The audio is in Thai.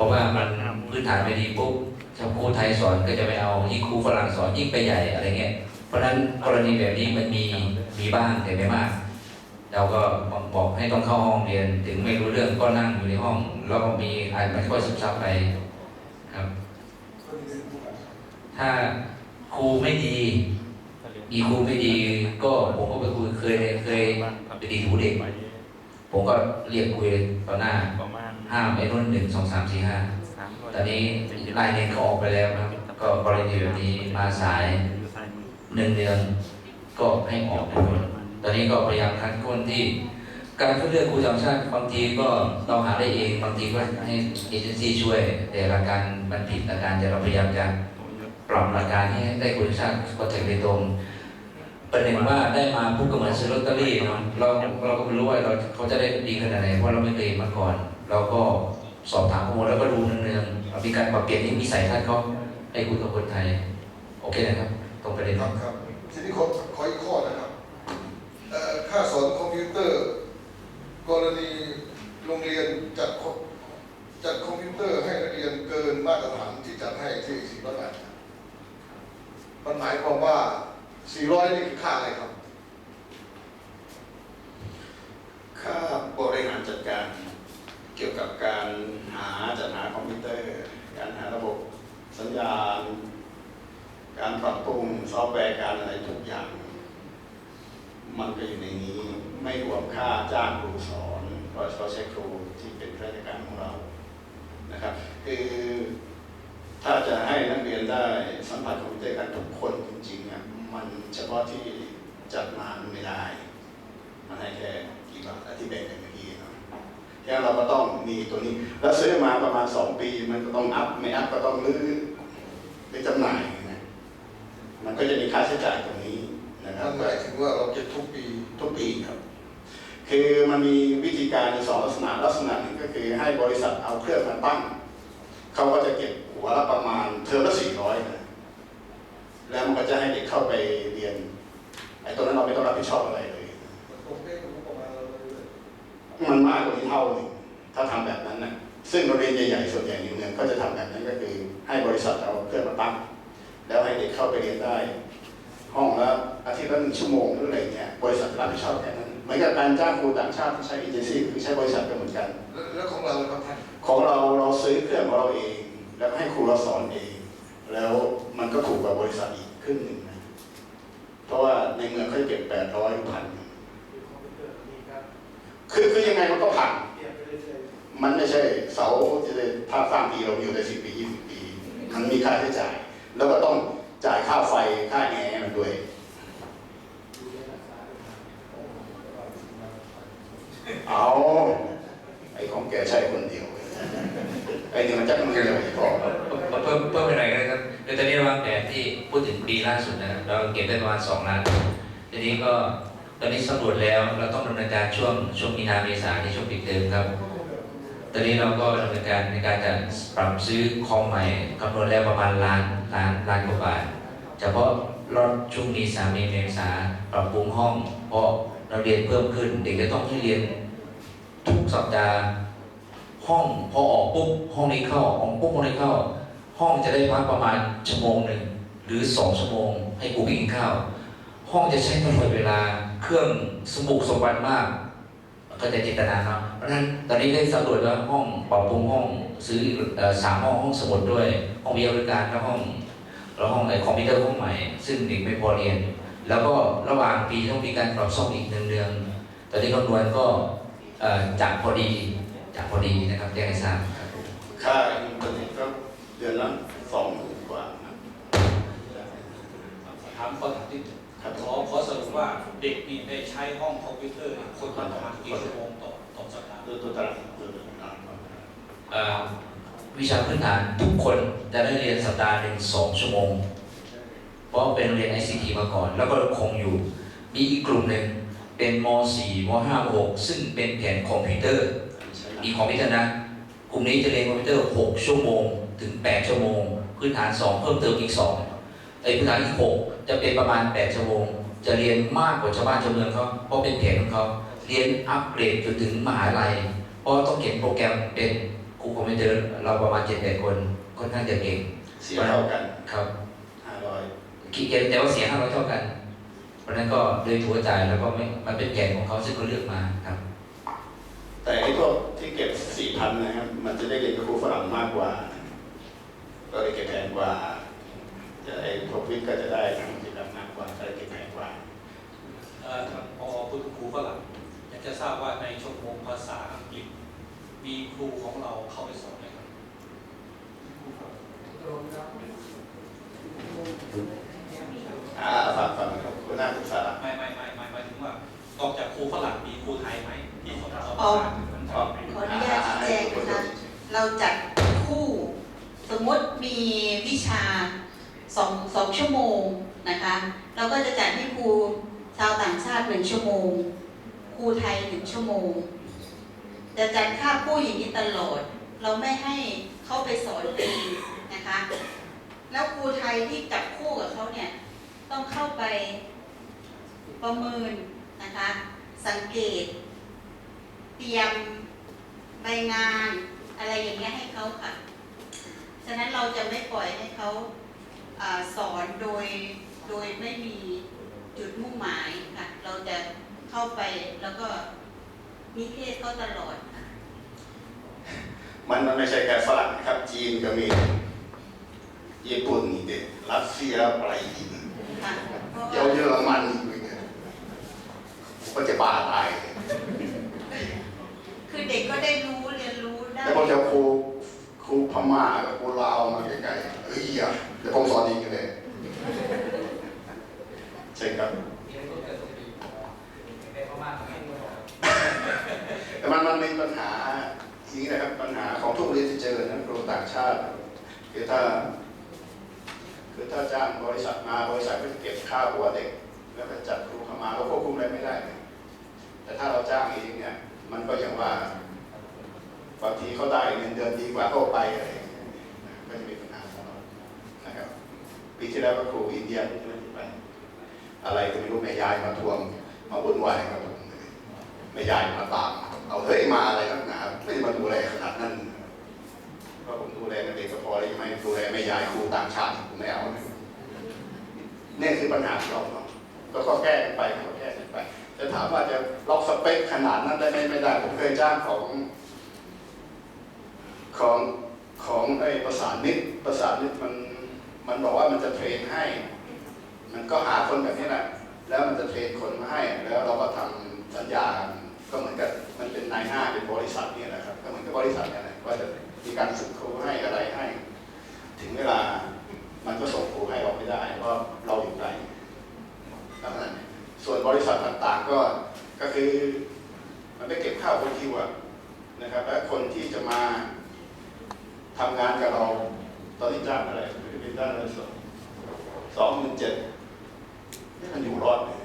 ราะว่ามันพื้นฐานไม่ดีปุ๊บถ้าครูไทยสอนก็จะไม่เอายิ่งครูฝรั่งสอนยิ่งไปใหญ่อะไรเงี้ย เพราะฉะนั้นกรณีแบบนี้มันมีมีบ้างแต่ไม่มาก เราก็บอกให้ต้องเข้าห้องเรียน ถึงไม่รู้เรื่องก็นั่งอยู่ในห้อง แล้วก็มีอ่านมันก็ซึมซับไปครับ ถ้าครูไม่ดีมีครูไม่ดีก็ผมก็ไปคุยเคยเคยไปดีหูเด็กผมก็เรียกคุยต่อหน้าประมาณ ห้ามไอ้นุ่นหนึ่งสองสามสี่ห้าสามร้ยตอนนี้รายเรียนเขาออกไปแล้วครับก็กรณีแบบนี้มาสายอยู่ซ้ายมือหนึ่งเดือนก็ให้ออกนะครับตอนนี้ก็พยายามคัดคนที่ การคัดเลือกครูต่างชาติบางทีก็เราหาได้เองบางทีก็ให้เอเจนซี่ช่วย แต่หลักการมันผิดหลักการแต่เราพยายามจะปรับหลักการให้ได้ครูต่างชาติก็จะไปตรงประเด็นว่าได้มาปุ๊บก็เหมือนซื้อลอตเตอรี่เนาะเราเราก็ไม่รู้ว่าเราเขาจะได้ดีขนาดไหนเพราะเราไม่เคยเห็นมาก่อน เราก็สอบถามข้อมูลแล้วก็ดูเนืองๆเรามีการปรับเปลี่ยนที่มีสายทัศน์เขาให้คุยกับคนไทย โอเคนะครับ ตรงประเด็นคครัรับบครับทีนี้ขอขออีกข้อนะครับเอ่อค่าสอนคอมพิวเตอร์ กรณีโรงเรียนจัดคอมจัดคอมพิวเตอร์ให้นักเรียนเกินมาตรฐานที่จัดให้ที่สี่ร้อยบาทมันหมายความว่าสี่ร้อยนี่คือค่าอะไรครับ ค่าบริหารจัดการเกี่ยวกับการหาจัดหาคอมพิวเตอร์ การหาระบบสัญญาณ การปรับปรุงซอฟต์แวร์การอะไรทุกอย่าง มันก็อยู่ในนี้ไม่รวมค่าจ้างครูสอนเพราะเขาใช้ครูที่เป็นราชการของเรานะครับ คือถ้าจะให้นักเรียนได้สัมผัสคอมพิวเตอร์กันทุกคนจริงๆอะมันเฉพาะที่จัดมาไม่ได้ มันให้แค่กี่บาทอะที่แบ่งกันเมื่อกี้เนาะ แค่เราก็ต้องมีตัวนี้ แล้วซื้อมาประมาณ2ปี มันก็ต้องอัพไม่อัพก็ต้องรื้อไปจำหน่ายนะมันก็จะมีค่าใช้จ่ายตรงนี้นะครัมับนหมายถึงว่าเราเก็บทุกปีทุกปีครับ คือมันมีวิธีการในสองลักษณะลักษณะหนึ่งก็คือให้บริษัทเอาเครื่องมาตั้งเขาก็จะเก็บหัวละประมาณเทอมละสี่ร้อยนะแล้วมันก็จะให้เด็กเข้าไปเรียนไอ้ตัวนั้นเราไม่ต้องรับผิดชอบอะไรเลยผมเองผมประมาณเราเลยมันมากกว่านี้เท่าหนึ่ งถ้าทำแบบนั้นนะซึ่งโรงเรียนใหญ่ๆส่วนใหญ่ในเมืองก็จะทำแบบนั้นก็คือให้บริษัทเอาเครื่องมาตั้งแล้วให้เด็กเข้าไปเรียนได้ ห้องละอาทิตย์ละหนึ่งชั่วโมงหรืออะไรเงี้ยบริษัทรับผิดชอบแค่นั้นเหมือนกับการจ้างครูต่างชาติที่ใช้เอเจนซี่คือใช้บริษัทก็เหมือนกัน แล้วแล้วของเราครับท่านของเราเราซื้อเครื่องของเราเอง แล้วให้ครูเราสอนเอง แล้วมันก็ถูกกว่าบริษัทอีกครึ่งหนึ่งนะเพราะว่าในเมืองเขาจะเก็บแปดร้อยพันคือคือยังไงมันก็ผ่านมัน ไม่ใช่เสาจะได้ถ้าสร้างทีเราอยู่ได้สิบปียี่สิบปีมันมีค่าใช้จ่าย แล้วก็ต้องจ่ายค่าไฟค่าแอร์มันด้วยเอาไอ้ของแกใช้คนเดียวไอ้นี่มันจะมันจะไม่พอเพิ่มเพิ่มไปหนก็ได้ครับคือตอนนี้วางแผนที่พูดถึงปีล่าสุดนะครับเราเก็บได้ประมาณสองล้านทีนี้ก็ตอนนี้สำรวจแล้วเราต้องดำเนินการช่วงช่วงมีนาเมษาในช่วงปิดเทอมครับ ตอนนี้เราก็ดำเนินการในการจะปรับซื้อคอมใหม่คำนวณแล้วประมาณล้านล้านล้านกว่าบาทเฉพาะรอบช่วงมีสามีเมษาปรับปรุงห้อง เพราะเราเรียนเพิ่มขึ้น เด็กจะต้องให้เรียนทุกสัปดาห์ห้องพอออกปุ๊บห้องนี้เข้าออกปุ๊บห้องนี้เข้า ห้องจะได้พักประมาณชั่วโมงหนึ่งหรือสองชั่วโมง ให้ครูไปกินข้าว ห้องจะใช้ตลอดเวลาเครื่องสมบุกสมบันมาก ก็จะจินตนาครับเพราะฉะนั้นตอนนี้ได้สำรวจแล้วห้องปรับปรุงห้องซื้อเอ่อสามห้องห้องสมุดด้วย ห้องวิทยาบริการแล้วห้องแล้วห้องไอคอมพิวเตอร์ห้องใหม่ ซึ่งเด็กไม่พอเรียน แล้วก็ระหว่างปีต้องมีการปรับซ่อมอีกหนึ่งเดือนตอนนี้คำนวณก็เอ่อจากพอดีจากพอดีนะครับแจ้งให้ทราบครับค่าอินเทอร์เน็ตก็เดือนละสองหมื่นกว่านะถามขอถามที่ครับ ขอขอสรุปว่าเด็กนี่ได้ใช้ห้องคอมพิวเตอร์คนละประมาณกี่ชั่วโมงต่อต่อสัปดาห์ตัวตารางวิชาพื้นฐานทุกคนจะได้เรียนสัปดาห์หนึ่งสองชั่วโมง เพราะเป็นเรียน ICT มาก่อน แล้วก็คงอยู่ มีอีกกลุ่มหนึ่งเป็นม .4 ม .5 ม .6 ซึ่งเป็นแผนคอมพิวเตอร์อีคอมพิวเตอร์นะ กลุ่มนี้จะเรียนคอมพิวเตอร์ 6 ชั่วโมง ถึง 8 ชั่วโมง พื้นฐาน 2 เพิ่มเติมอีก 2 ไอ้พื้นฐานอีก6จะเป็นประมาณ8ชั่วโมงจะเรียนมากกว่าชาวบ้านชาวเมืองเขาเพราะเป็นแผนของเขาเรียนอัปเกรดจนถึงมหาลัย เพราะต้องเขียนโปรแกรมเป็นครูคอมพิวเตอร์เราประมาณเจ็ดแปดคนค่อนข้างจะเก่งเสียเท่ากันครับห้าร้อยคิดเกณฑ์แต่ว่าเสียห้าร้อยเท่ากัน เพราะฉะนั้นก็เลยถัวจ่ายแล้วก็ไม่มันเป็นแก่นของเขาซึ่งเขาเลือกมาครับ แต่ไอ้พวกที่เก็บสี่พันนะครับมันจะได้เรียนกับครูฝรั่งมากกว่า ก็เลยเก็บแพงกว่า จะไอ้พวกวิทย์ก็จะได้ทางกิจกรรมมากกว่าก็เลยเก็บแพงกว่าเอ่อทางพอคุณครูฝรั่งอยากจะทราบว่าในชั่วโมงภาษาอังกฤษมีครูของเราเข้าไปสอนไหมครับอ่าฟังฟังครับคุณน่าศึกษาไม่ไม่ไม่ไม่หมายถึงว่านอกจากครูฝรั่งมีครูไทยไหมที่สอนภาษาอ๋ออังกฤษขออนุญาตชี้แจงนะคะเราจัดคู่ สมมติมีวิชา สองสองชั่วโมงนะคะ เราก็จะจัดให้ครูชาวต่างชาติหนึ่งชั่วโมง ครูไทยหนึ่งชั่วโมง จะจัดค่าบคู่อย่างนี้ตลอด เราไม่ให้เขาไปสอนเองนะคะ แล้วครูไทยที่จับคู่กับเขาเนี่ยต้องเข้าไปประเมินนะคะ สังเกต เตรียมใบงานอะไรอย่างเงี้ยให้เขาค่ะ ฉะนั้นเราจะไม่ปล่อยให้เขา สอนโดยโดยไม่มีจุดมุ่งหมายค่ะ เราจะเข้าไปแล้วก็นิเทศเขาตลอดค่ะมันมันไม่ใช่แค่ฝรั่งนะครับ จีนก็มีญี่ปุ่นนี่เด็กรัสเซียอะไรอีกค่ะเพราะเยอว่าเยอรมันอีกเนี่ยผมก็จะบ้าตาย คือเด็กก็ได้รู้เรียนรู้ได้แล้วผมจะครู ครูพม่ากับครูลาวมาใกล้ๆเฮ้ยอะเดี๋ยวผมสอนอีกเลยใช่ครับแต่มันมันมีปัญหาอย่างนี้นะครับปัญหาของทุกเรียนที่เจอนะครูต่างชาติคือถ้า คือถ้าจ้างบริษัทมาบริษัทก็จะเก็บค่าหัวเด็ก แล้วก็จัดครูเข้ามาก็ควบคุมอะไรไม่ได้เลยแต่ถ้าเราจ้างเองเนี่ยมันก็อย่างว่า บางทีเขาได้เงินเดือนดีกว่าเขาไปอะไรก็จะมีปัญหาตลอดนะครับปีที่แล้วก็ครูอินเดียที่ไป อะไรก็ไม่รู้แม่ยายมาทวงมาวุ่นวายกับผมแม่ยายมาตาม เอาเฮ้ยมาอะไรนักหนาไม่ได้มาดูแลขนาดนั้นเพราะผมดูแลนักเรียนก็พอแล้วยังไม่ดูแลแม่ยายครูต่างชาติผมไม่เอาเนี่ยคือปัญหาที่เราก็ก็แก้กันไปก็แก้กันไปจะถามว่าจะล็อกสเปคขนาดนั้นได้ไหมไม่ได้ ผมเคยจ้างของ ของของไอ้ประสานมิตรประสานมิตรมันมันบอกว่ามันจะเทรนให้ มันก็หาคนแบบนี้แหละแล้วมันจะเทรนคนมาให้ แล้วเราก็ทำสัญญาก็เหมือนกับมันเป็นนายหน้าเป็นบริษัทนี่แหละครับก็เหมือนกับบริษัทนี่แหละก็จะมีการฝึกครูให้อะไรให้ ถึงเวลามันก็ส่งครูให้เราไม่ได้เพราเราอยู่ไกลนั้นส่วนบริษัทต่างๆก็ก็คือ มันไม่เก็บข้าวคนคิวอะนะครับ และคนที่จะมาทำงานกับเรา ตอนนี้จ้างอะไรเป็นด้านอะไรสอง สองหมื่น